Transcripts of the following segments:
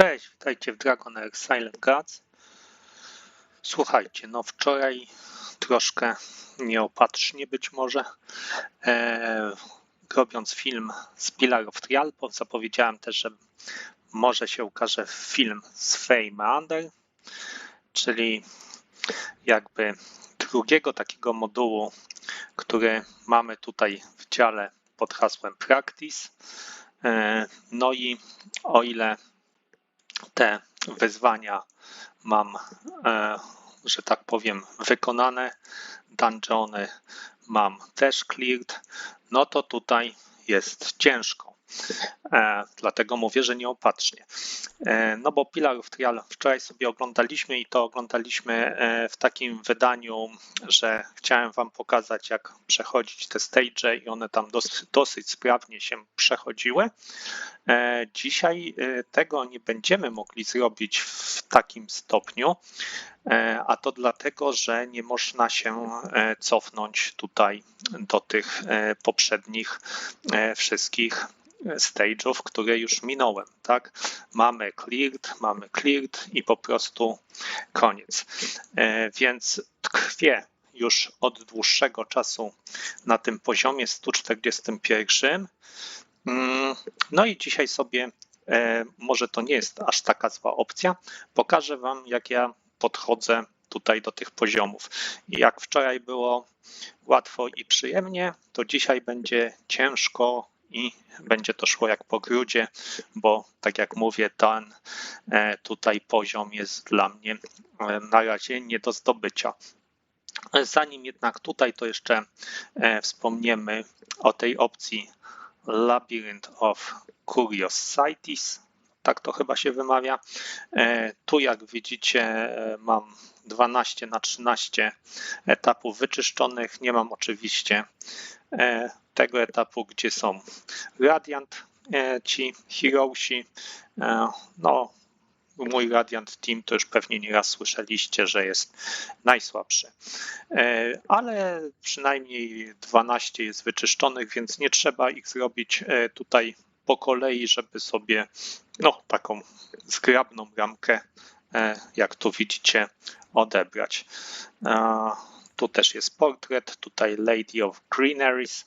Cześć, witajcie w Dragon Air Silent Gods. Słuchajcie, no wczoraj troszkę nieopatrznie być może, e, robiąc film z Pilar of Trial, zapowiedziałem też, że może się ukaże film z Fey Meander, czyli jakby drugiego takiego modułu, który mamy tutaj w dziale pod hasłem Practice. E, no i o ile te wyzwania mam, e, że tak powiem, wykonane, dungeony mam też cleared, no to tutaj jest ciężko. E, dlatego mówię, że nieopatrznie. E, no bo Pilar of Trial wczoraj sobie oglądaliśmy i to oglądaliśmy e, w takim wydaniu, że chciałem Wam pokazać, jak przechodzić te stage i one tam dosyć, dosyć sprawnie się przechodziły. Dzisiaj tego nie będziemy mogli zrobić w takim stopniu, a to dlatego, że nie można się cofnąć tutaj do tych poprzednich wszystkich stage'ów, które już minąłem, tak? Mamy cleared, mamy cleared i po prostu koniec. Więc tkwię już od dłuższego czasu na tym poziomie 141 Mm, no i dzisiaj sobie, e, może to nie jest aż taka zła opcja, pokażę Wam, jak ja podchodzę tutaj do tych poziomów. Jak wczoraj było łatwo i przyjemnie, to dzisiaj będzie ciężko i będzie to szło jak po grudzie, bo tak jak mówię, ten e, tutaj poziom jest dla mnie e, na razie nie do zdobycia. Zanim jednak tutaj, to jeszcze wspomniemy o tej opcji Labyrinth of Curious Cities, tak to chyba się wymawia. E, tu jak widzicie e, mam 12 na 13 etapów wyczyszczonych. Nie mam oczywiście e, tego etapu, gdzie są Radiant ci Heroesi. No, mój Radiant Team to już pewnie nieraz słyszeliście, że jest najsłabszy. E, ale przynajmniej 12 jest wyczyszczonych, więc nie trzeba ich zrobić e, tutaj po kolei, żeby sobie no, taką zgrabną ramkę, e, jak tu widzicie, odebrać. Tu też jest portret, tutaj Lady of Greeneries.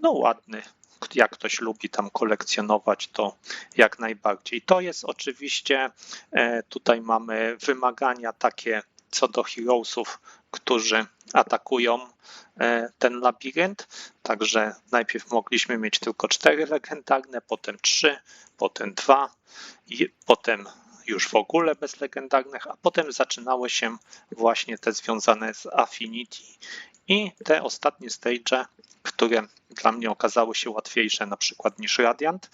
No ładny, jak ktoś lubi tam kolekcjonować, to jak najbardziej. To jest oczywiście, e, tutaj mamy wymagania takie co do heroesów, którzy atakują e, ten labirynt. Także najpierw mogliśmy mieć tylko cztery legendarne, potem trzy, potem dwa, i potem już w ogóle bez legendarnych, a potem zaczynały się właśnie te związane z Affinity i te ostatnie stage, które dla mnie okazały się łatwiejsze na przykład niż Radiant,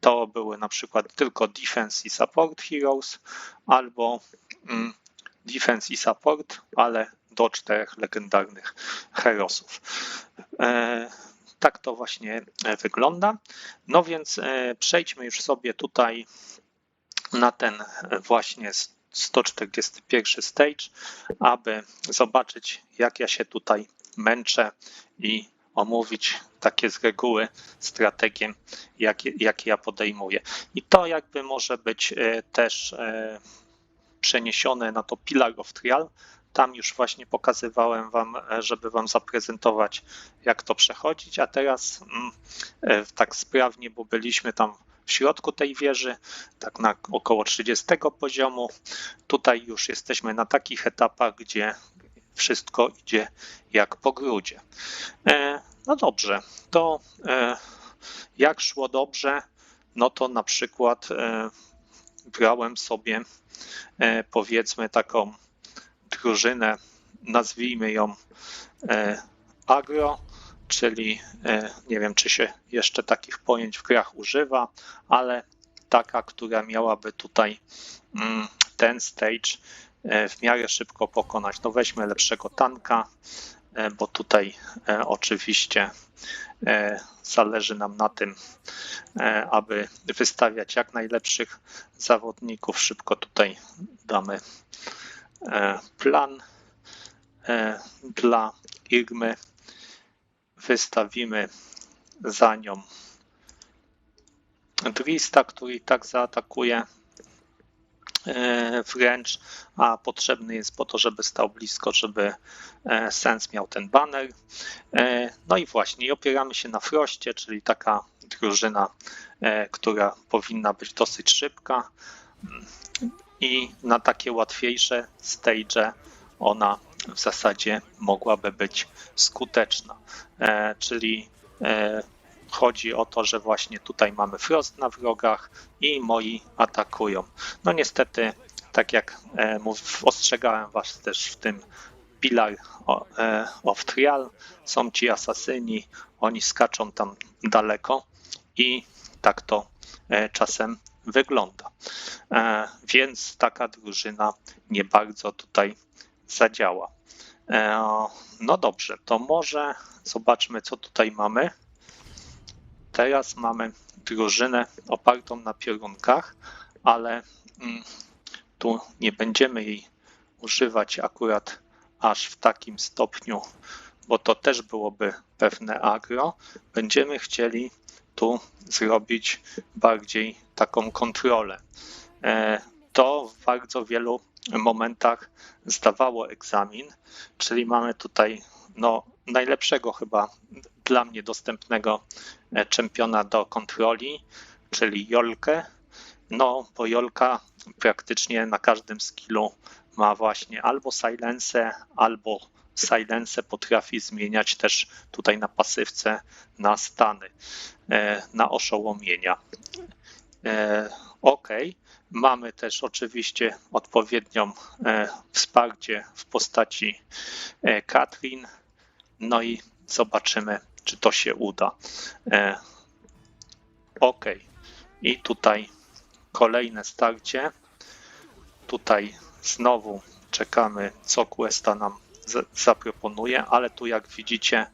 to były na przykład tylko Defense i Support Heroes albo mm, Defense i Support, ale do czterech legendarnych Herosów. E, tak to właśnie wygląda. No więc e, przejdźmy już sobie tutaj na ten właśnie 141 stage, aby zobaczyć, jak ja się tutaj męczę i omówić takie z reguły strategie, jakie, jakie ja podejmuję. I to jakby może być e, też e, przeniesione na to Pillar of Trial. Tam już właśnie pokazywałem Wam, e, żeby Wam zaprezentować, jak to przechodzić, a teraz mm, tak sprawnie, bo byliśmy tam w środku tej wieży, tak na około 30 poziomu. Tutaj już jesteśmy na takich etapach, gdzie wszystko idzie jak po grudzie. E, no dobrze, to e, jak szło dobrze, no to na przykład e, brałem sobie powiedzmy taką drużynę, nazwijmy ją agro, czyli nie wiem, czy się jeszcze takich pojęć w grach używa, ale taka, która miałaby tutaj mm, ten stage E, w miarę szybko pokonać. No weźmy lepszego tanka, e, bo tutaj e, oczywiście zależy nam na tym, aby wystawiać jak najlepszych zawodników. Szybko tutaj damy plan dla Irmy. Wystawimy za nią Drista, który i tak zaatakuje e, wręcz, a potrzebny jest po to, żeby stał blisko, żeby e, sens miał ten banner. E, no i właśnie, opieramy się na Froście, czyli taka drużyna, która powinna być dosyć szybka i na takie łatwiejsze stage ona w zasadzie mogłaby być skuteczna. Czyli chodzi o to, że właśnie tutaj mamy frost na wrogach i moi atakują. No niestety, tak jak e, ostrzegałem was też w tym Pilar e, of Trial, są ci asasyni, oni skaczą tam daleko i tak to e, czasem wygląda. Więc taka drużyna nie bardzo tutaj zadziała. No dobrze, to może zobaczmy, co tutaj mamy. Teraz mamy drużynę opartą na piorunkach, ale mm, tu nie będziemy jej używać akurat aż w takim stopniu, bo to też byłoby pewne agro. Będziemy chcieli tu zrobić bardziej taką kontrolę. E, to w bardzo wielu momentach zdawało egzamin, czyli mamy tutaj no, najlepszego chyba dla mnie dostępnego e, czempiona do kontroli, czyli Jolkę. No, bo Jolka praktycznie na każdym skillu ma właśnie albo silence, albo silence potrafi zmieniać też tutaj na pasywce na stany, e, na oszołomienia. E, ok, mamy też oczywiście odpowiednią wsparcie w postaci Katrin, no i zobaczymy, czy to się uda. E, ok. I tutaj kolejne starcie. Tutaj znowu czekamy, co Questa nam zaproponuje, ale tu jak widzicie,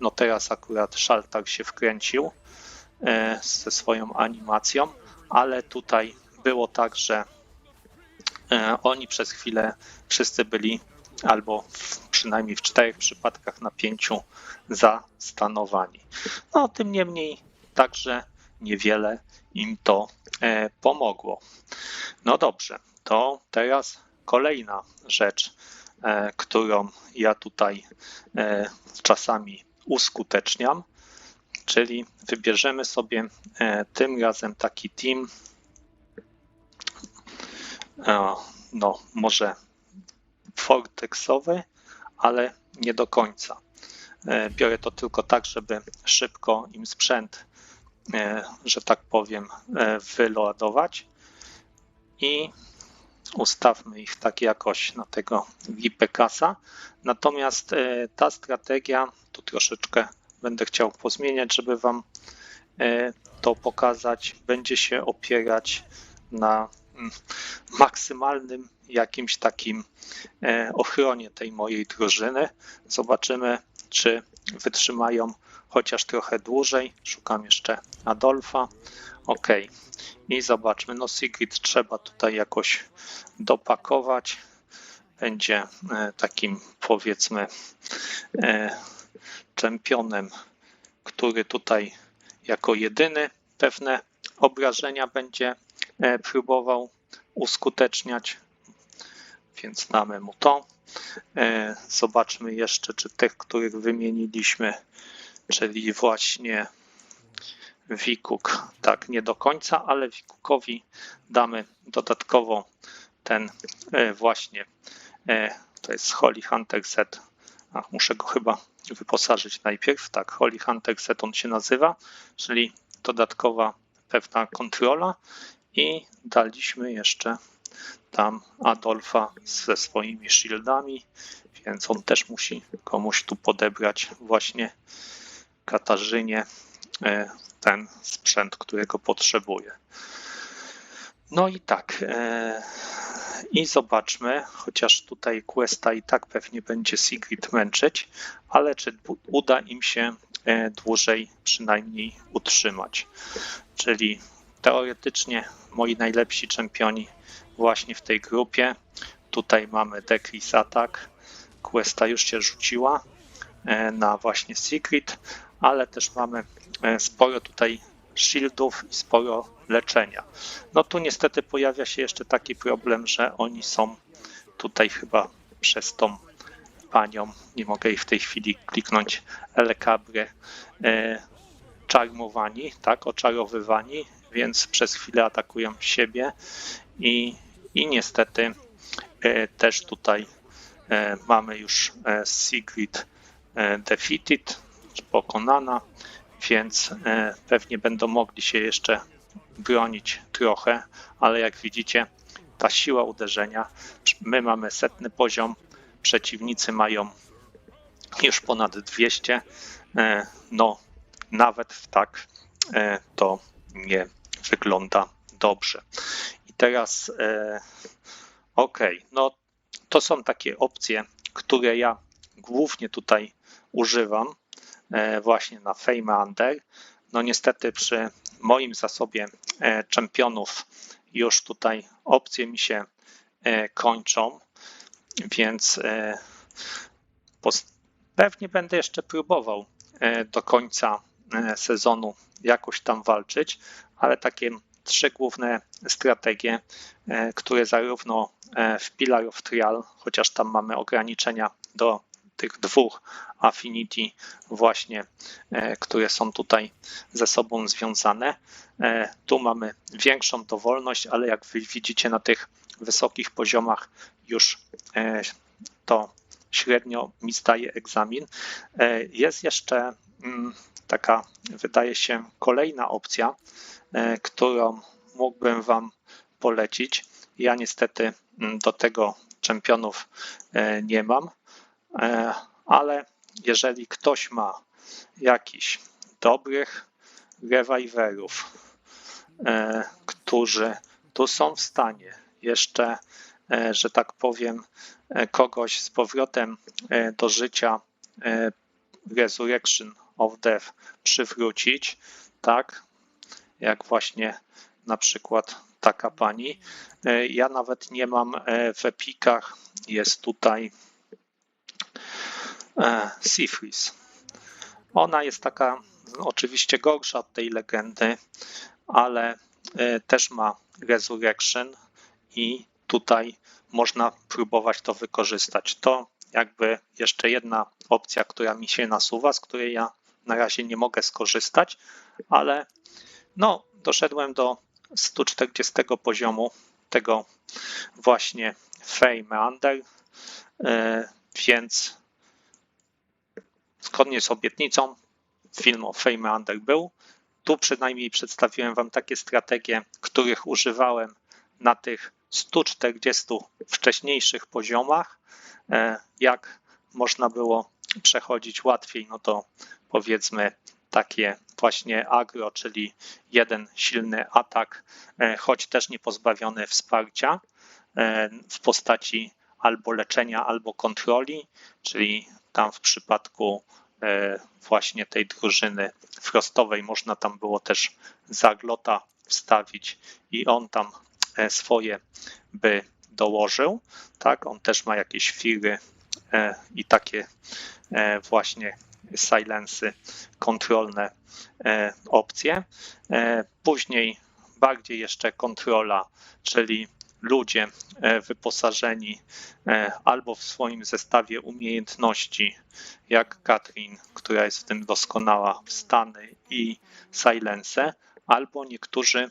no teraz akurat Szaltar się wkręcił e, ze swoją animacją, ale tutaj było tak, że e, oni przez chwilę wszyscy byli albo przynajmniej w czterech przypadkach na pięciu zastanowani. No, tym niemniej także niewiele im to e, pomogło. No dobrze, to teraz kolejna rzecz, e, którą ja tutaj czasami uskuteczniam, czyli wybierzemy sobie tym razem taki team, no może Vortexowy, ale nie do końca. E, biorę to tylko tak, żeby szybko im sprzęt, e, że tak powiem, e, wyloadować i ustawmy ich tak jakoś na tego VPKasa. Natomiast ta strategia, tu troszeczkę będę chciał pozmieniać, żeby Wam to pokazać, będzie się opierać na maksymalnym jakimś takim e, ochronie tej mojej drużyny. Zobaczymy, czy wytrzymają chociaż trochę dłużej. Szukam jeszcze Adolfa. Ok. I zobaczmy. No, Sigrid trzeba tutaj jakoś dopakować. Będzie e, takim powiedzmy e, czempionem, który tutaj jako jedyny pewne obrażenia będzie próbował uskuteczniać więc damy mu to. E, zobaczmy jeszcze, czy tych, których wymieniliśmy, czyli właśnie Wikuk, tak, nie do końca, ale Wikukowi damy dodatkowo ten e, właśnie, e, to jest Holy Hunter Set, a muszę go chyba wyposażyć najpierw, tak, Holy Hunter Set on się nazywa, czyli dodatkowa pewna kontrola i daliśmy jeszcze tam Adolfa ze swoimi shieldami, więc on też musi komuś tu podebrać właśnie Katarzynie e, ten sprzęt, którego potrzebuje. No i tak. E, I zobaczmy, chociaż tutaj Questa i tak pewnie będzie Sigrid męczyć, ale czy uda im się e, dłużej przynajmniej utrzymać. Czyli teoretycznie moi najlepsi czempioni właśnie w tej grupie. Tutaj mamy Decrease Attack. Questa już się rzuciła e, na właśnie Secret, ale też mamy e, sporo tutaj shieldów i sporo leczenia. No tu niestety pojawia się jeszcze taki problem, że oni są tutaj chyba przez tą panią, nie mogę jej w tej chwili kliknąć, Elekabrę, e, czarmowani, tak, oczarowywani, więc przez chwilę atakują siebie i, i niestety e, też tutaj e, mamy już e, Sigrid defeated, pokonana, więc pewnie będą mogli się jeszcze bronić trochę, ale jak widzicie, ta siła uderzenia, my mamy setny poziom, przeciwnicy mają już ponad 200, e, no nawet w tak to nie wygląda dobrze. I teraz ok, no to są takie opcje, które ja głównie tutaj używam właśnie na Fame Under. No niestety przy moim zasobie czempionów już tutaj opcje mi się kończą, więc pewnie będę jeszcze próbował do końca sezonu jakoś tam walczyć, ale takie trzy główne strategie, które zarówno w Pillar of Trial, chociaż tam mamy ograniczenia do tych dwóch Affinity właśnie, które są tutaj ze sobą związane. Tu mamy większą dowolność, ale jak widzicie na tych wysokich poziomach już to średnio mi zdaje egzamin. Jest jeszcze taka, wydaje się, kolejna opcja, którą mógłbym Wam polecić. Ja niestety do tego czempionów nie mam, ale jeżeli ktoś ma jakiś dobrych rewajwerów, którzy tu są w stanie jeszcze, że tak powiem, kogoś z powrotem do życia Resurrection of Death przywrócić, tak, jak właśnie na przykład taka pani. Ja nawet nie mam w epikach, jest tutaj Seafreeze. Ona jest taka oczywiście gorsza od tej legendy, ale też ma Resurrection i tutaj można próbować to wykorzystać. To jakby jeszcze jedna opcja, która mi się nasuwa, z której ja na razie nie mogę skorzystać, ale no, doszedłem do 140 poziomu tego właśnie Fame Under, więc zgodnie z obietnicą film o Fame Under był. Tu przynajmniej przedstawiłem Wam takie strategie, których używałem na tych 140 wcześniejszych poziomach. Jak można było przechodzić łatwiej, no to powiedzmy takie właśnie agro, czyli jeden silny atak, choć też nie pozbawiony wsparcia w postaci albo leczenia, albo kontroli, czyli tam w przypadku właśnie tej drużyny frostowej można tam było też zaglota wstawić i on tam swoje by dołożył. Tak, on też ma jakieś firy i takie właśnie silensy, kontrolne opcje. Później bardziej jeszcze kontrola, czyli ludzie wyposażeni albo w swoim zestawie umiejętności, jak Katrin, która jest w tym doskonała, w Stany i Silence, albo niektórzy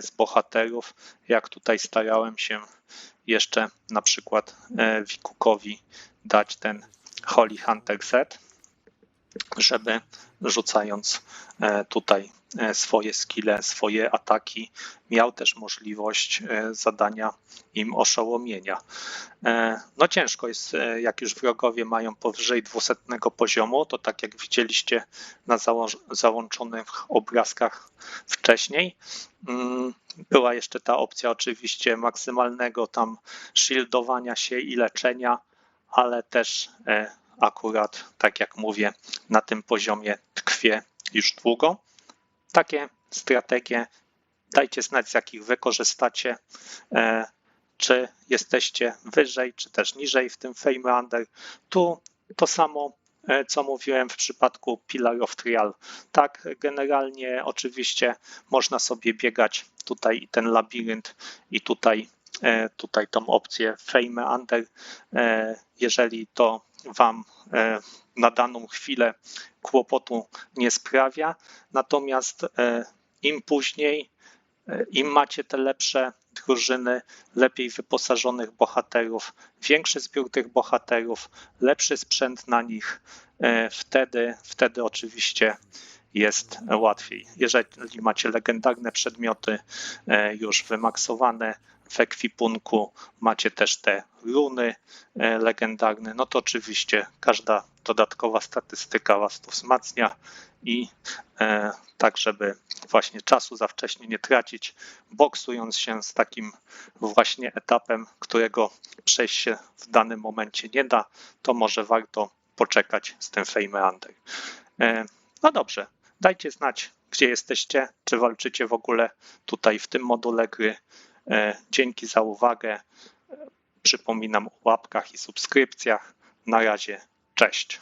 z bohaterów, jak tutaj starałem się jeszcze na przykład Wikukowi dać ten Holy Hunter set, żeby rzucając tutaj swoje skille, swoje ataki, miał też możliwość zadania im oszołomienia. No ciężko jest, jak już wrogowie mają powyżej 200 poziomu, to tak jak widzieliście na załączonych obrazkach wcześniej, była jeszcze ta opcja oczywiście maksymalnego tam shieldowania się i leczenia, ale też akurat, tak jak mówię, na tym poziomie tkwię już długo. Takie strategie dajcie znać, z jakich wykorzystacie, czy jesteście wyżej, czy też niżej w tym Fame Under. Tu to samo e, co mówiłem w przypadku Pillar of Trial. Tak, generalnie oczywiście można sobie biegać tutaj i ten labirynt i tutaj, e, tutaj tą opcję Fame Under, e, jeżeli to Wam e, na daną chwilę kłopotu nie sprawia. Natomiast e, im później, e, im macie te lepsze drużyny, lepiej wyposażonych bohaterów, większy zbiór tych bohaterów, lepszy sprzęt na nich, wtedy, wtedy oczywiście jest łatwiej. Jeżeli macie legendarne przedmioty już wymaksowane w ekwipunku, macie też te runy e, legendarne, no to oczywiście każda dodatkowa statystyka was tu wzmacnia i e, tak, żeby właśnie czasu za wcześnie nie tracić, boksując się z takim właśnie etapem, którego przejść się w danym momencie nie da, to może warto poczekać z tym Fame. E, No dobrze, dajcie znać, gdzie jesteście, czy walczycie w ogóle tutaj w tym module gry. E, Dzięki za uwagę. Przypominam o łapkach i subskrypcjach. Na razie, cześć.